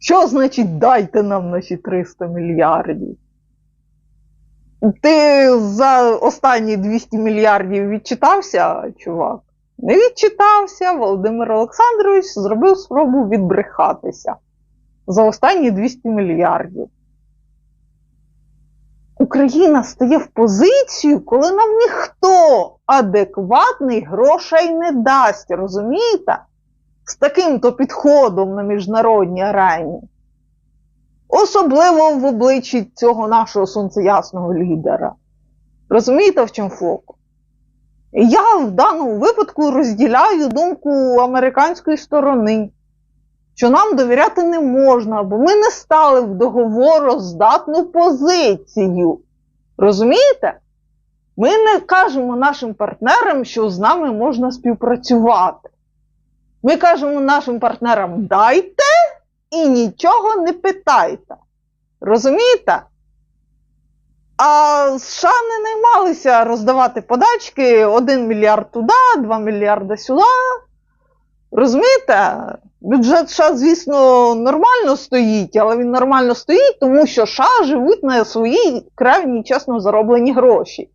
Що значить дайте нам наші 300 мільярдів? Ти за останні 200 мільярдів відчитався, чувак? Не відчитався. Володимир Олександрович зробив спробу відбрехатися за останні 200 мільярдів. Україна стає в позицію, коли нам ніхто адекватний грошей не дасть, розумієте? З таким-то підходом на міжнародній арені. Особливо в обличчі цього нашого сонцеясного лідера. Розумієте, в чому фокус? Я в даному випадку розділяю думку американської сторони, що нам довіряти не можна, бо ми не стали в договороздатну позицію. Розумієте? Ми не кажемо нашим партнерам, що з нами можна співпрацювати. Ми кажемо нашим партнерам дайте і нічого не питайте. Розумієте? А США не наймалися роздавати подачки 1 мільярд туди, 2 мільярди сюди. Розумієте? Бюджет США, звісно, нормально стоїть, але він нормально стоїть, тому що США живуть на свої крайні чесно зароблені гроші.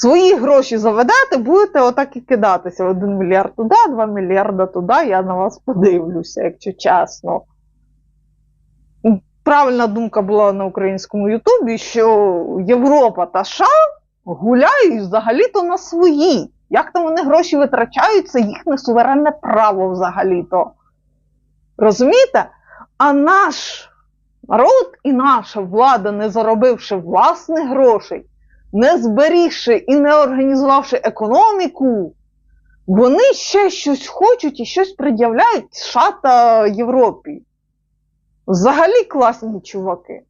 Свої гроші заведете, будете отак і кидатися. 1 мільярд туди, 2 мільярда туди, я на вас подивлюся, якщо чесно. Правильна думка була на українському Ютубі, що Європа та США гуляють взагалі-то на свої. Як там вони гроші витрачають, це їхнє суверенне право взагалі-то. Розумієте? А наш народ і наша влада, не заробивши власних грошей, не зберігши і не організувавши економіку, вони ще щось хочуть і щось пред'являють США та Європі. Взагалі класні чуваки.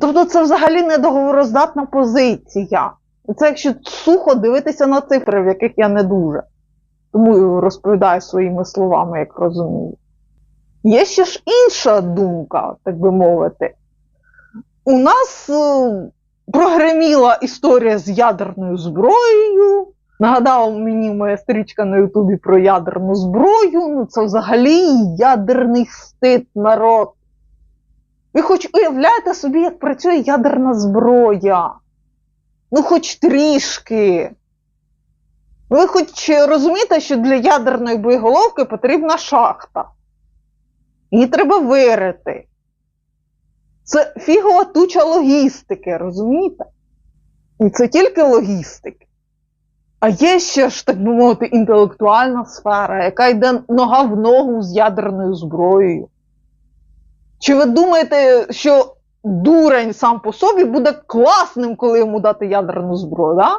Тобто це взагалі не договороздатна позиція. Це якщо сухо дивитися на цифри, в яких я не дуже. Тому розповідаю своїми словами, як розумію. Є ще ж інша думка, так би мовити. У нас е, прогреміла історія з ядерною зброєю. Нагадала мені моя стрічка на Ютубі про ядерну зброю. Ну, це взагалі ядерний стид народ. Ви хоч уявляєте собі, як працює ядерна зброя? Ну, хоч трішки. Ви хоч розумієте, що для ядерної боєголовки потрібна шахта. Її треба вирити. Це фігова туча логістики, розумієте? І це тільки логістики. А є ще ж, так би мовити, інтелектуальна сфера, яка йде нога в ногу з ядерною зброєю. Чи ви думаєте, що дурень сам по собі буде класним, коли йому дати ядерну зброю? Да?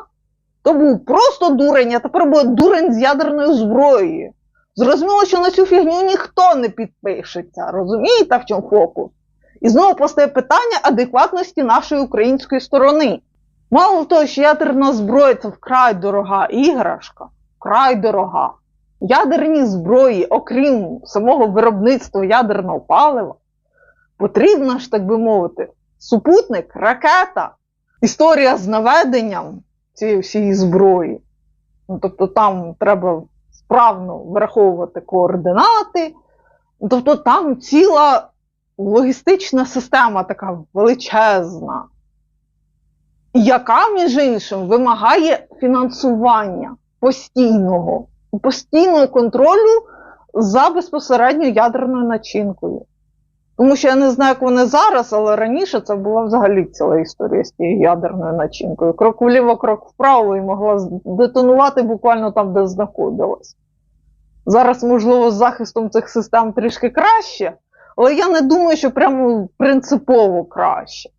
То був просто дурень, а тепер буде дурень з ядерною зброєю. Зрозуміло, що на цю фігню ніхто не підпишеться. Розумієте, в чому фокус? І знову постає питання адекватності нашої української сторони. Мало того, що ядерна зброя це вкрай дорога іграшка, вкрай дорога. Ядерні зброї, окрім самого виробництва ядерного палива, потрібна ж, так би мовити, супутник, ракета, історія з наведенням цієї всієї зброї. Ну, тобто там треба справно враховувати координати. Ну, Тобто там ціла логістична система така величезна, яка, між іншим, вимагає фінансування постійного, постійного контролю за безпосередньо ядерною начинкою. Тому що я не знаю, як вони зараз, але раніше це була взагалі ціла історія з тією ядерною начинкою. Крок вліво, крок вправо і могла детонувати буквально там, де знаходилась. Зараз, можливо, з захистом цих систем трішки краще, але я не думаю, що прямо принципово краще.